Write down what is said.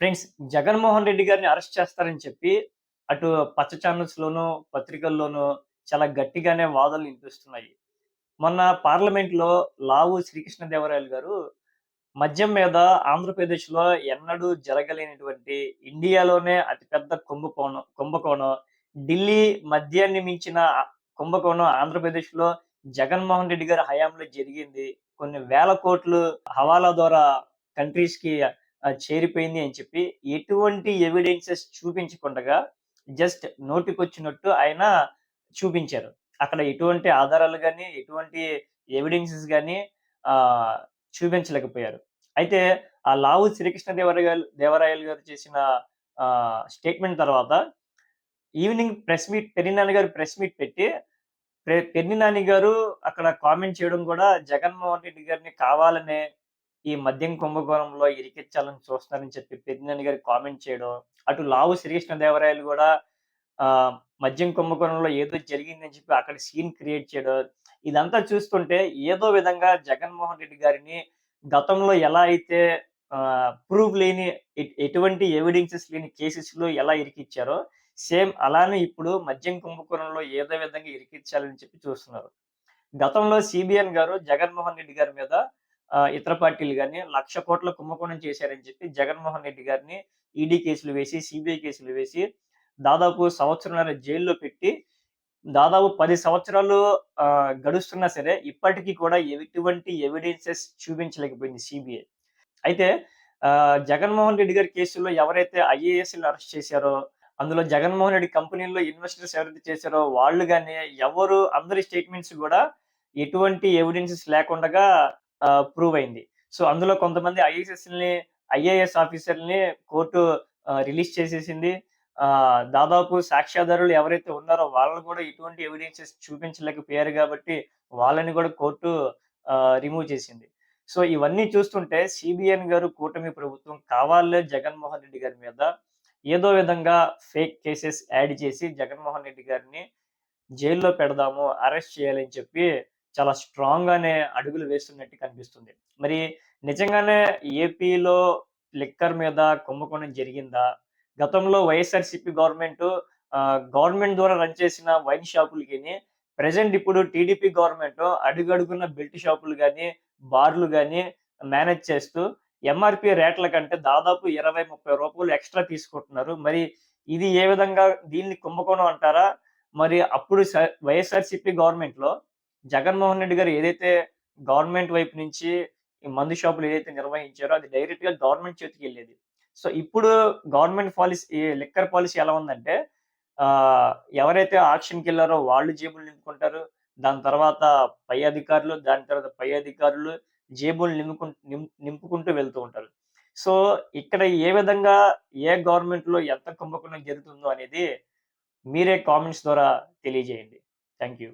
Friends Jaganmohan Reddy గారిని arrest చేస్తారని చెప్పి అటు పచ్చ ఛానల్స్లోనూ పత్రికల్లోనూ చాలా గట్టిగానే వాదనలు వినిపిస్తున్నాయి. మొన్న పార్లమెంట్లో లావు శ్రీకృష్ణదేవరాయలు గారు మద్యం మీద ఆంధ్రప్రదేశ్లో ఎన్నడూ జరగలేనటువంటి ఇండియాలోనే అతిపెద్ద కుంభకోణం కుంభకోణం ఢిల్లీ మద్యాన్ని మించిన కుంభకోణం ఆంధ్రప్రదేశ్లో జగన్మోహన్ రెడ్డి గారి హయాంలో జరిగింది. కొన్ని వేల కోట్లు హవాలా ద్వారా కంట్రీస్కి చేరిపోయింది అని చెప్పి ఎటువంటి ఎవిడెన్సెస్ చూపించకుండా జస్ట్ నోటికొచ్చినట్టు ఆయన చూపించారు. అక్కడ ఎటువంటి ఆధారాలు కానీ ఎటువంటి ఎవిడెన్సెస్ కానీ చూపించలేకపోయారు. అయితే ఆ లావు శ్రీకృష్ణ దేవరాయలు దేవరాయలు గారు చేసిన స్టేట్మెంట్ తర్వాత ఈవినింగ్ ప్రెస్ మీట్ పెరినాని గారు ప్రెస్ మీట్ పెట్టి పెరినాని గారు అక్కడ కామెంట్ చేయడం కూడా జగన్మోహన్ రెడ్డి గారిని కావాలనే ఈ మద్యం కుంభకోణంలో ఇరికిచ్చాలని చూస్తున్నారని చెప్పి పెద్దినని గారి కామెంట్ చేయడం అటు లావు శ్రీకృష్ణదేవరాయలు కూడా మద్యం కుంభకోణంలో ఏదో జరిగిందని చెప్పి అక్కడ సీన్ క్రియేట్ చేయడం ఇదంతా చూస్తుంటే ఏదో విధంగా జగన్మోహన్ రెడ్డి గారిని గతంలో ఎలా అయితే ప్రూఫ్ లేని ఎటువంటి ఎవిడెన్సెస్ లేని కేసెస్లో ఎలా ఇరికిచ్చారో సేమ్ అలానే ఇప్పుడు మద్యం కుంభకోణంలో ఏదో విధంగా ఇరికించాలని చెప్పి చూస్తున్నారు. గతంలో సిబిఎన్ గారు జగన్మోహన్ రెడ్డి గారి మీద ఇతర పార్టీలు కానీ లక్ష కోట్ల కుంభకోణం చేశారని చెప్పి జగన్మోహన్ రెడ్డి గారిని ఈడీ కేసులు వేసి సిబిఐ కేసులు వేసి దాదాపు సంవత్సరంన్నర జైల్లో పెట్టి దాదాపు పది సంవత్సరాలు ఆ, గడుస్తున్నా సరే ఇప్పటికీ కూడా ఎటువంటి ఎవిడెన్సెస్ చూపించలేకపోయింది సిబిఐ. అయితే జగన్మోహన్ రెడ్డి గారి కేసులో ఎవరైతే ఐఏఎస్ అరెస్ట్ చేశారో అందులో జగన్మోహన్ రెడ్డి కంపెనీల్లో ఇన్వెస్టర్స్ ఎవరైతే చేశారో వాళ్ళు కానీ ఎవరు అందరి స్టేట్మెంట్స్ కూడా ఎటువంటి ఎవిడెన్సెస్ లేకుండా ప్రూవ్ అయింది. సో అందులో కొంతమంది ఐఏఎస్ఎస్ని ఐఏఎస్ ఆఫీసర్ని కోర్టు రిలీజ్ చేసేసింది. ఆ, దాదాపు సాక్ష్యాధారులు ఎవరైతే ఉన్నారో వాళ్ళని కూడా ఎటువంటి ఎవిడెన్సెస్ చూపించలేకపోయారు కాబట్టి వాళ్ళని కూడా కోర్టు రిమూవ్ చేసింది. సో ఇవన్నీ చూస్తుంటే సిబిఎన్ గారు కూటమి ప్రభుత్వం కావాలే జగన్మోహన్ రెడ్డి గారి మీద. ఏదో విధంగా ఫేక్ కేసెస్ యాడ్ చేసి జగన్మోహన్ రెడ్డి గారిని జైల్లో పెడదాము అరెస్ట్ చేయాలని చెప్పి చాలా స్ట్రాంగ్ గానే అడుగులు వేస్తున్నట్టు కనిపిస్తుంది. మరి నిజంగానే ఏపీలో లిక్కర్ మీద కుంభకోణం జరిగిందా? గతంలో వైఎస్ఆర్సిపి గవర్నమెంట్ గవర్నమెంట్ ద్వారా రన్ చేసిన వైన్ షాపులకి ప్రజెంట్ ఇప్పుడు టీడీపీ గవర్నమెంట్ అడుగడుగున్న బెల్ట్ షాపులు కానీ బార్లు కానీ మేనేజ్ చేస్తూ ఎంఆర్పి రేట్ల కంటే దాదాపు ఇరవై ముప్పై రూపాయలు ఎక్స్ట్రా తీసుకుంటున్నారు. మరి ఇది ఏ విధంగా దీన్ని కుంభకోణం అంటారా? మరి అప్పుడు స- గవర్నమెంట్లో గవర్నమెంట్లో జగన్మోహన్ రెడ్డి గారు ఏదైతే గవర్నమెంట్ వైపు నుంచి ఈ మందు షాపులు ఏదైతే నిర్వహించారో అది డైరెక్ట్గా గవర్నమెంట్ చేతికి వెళ్ళేది. సో ఇప్పుడు గవర్నమెంట్ పాలసీ ఈ లిక్కర్ పాలసీ ఎలా ఉందంటే ఎవరైతే ఆక్షన్కి వెళ్ళారో వాళ్ళు జేబులు నింపుకుంటారు. దాని తర్వాత పై అధికారులు దాని తర్వాత పై అధికారులు జేబులు నింపుకు నింపుకుంటూ వెళ్తూ ఉంటారు. సో ఇక్కడ ఏ విధంగా ఏ గవర్నమెంట్లో ఎంత కుంభకోణం జరుగుతుందో అనేది మీరే కామెంట్స్ ద్వారా తెలియజేయండి. Thank you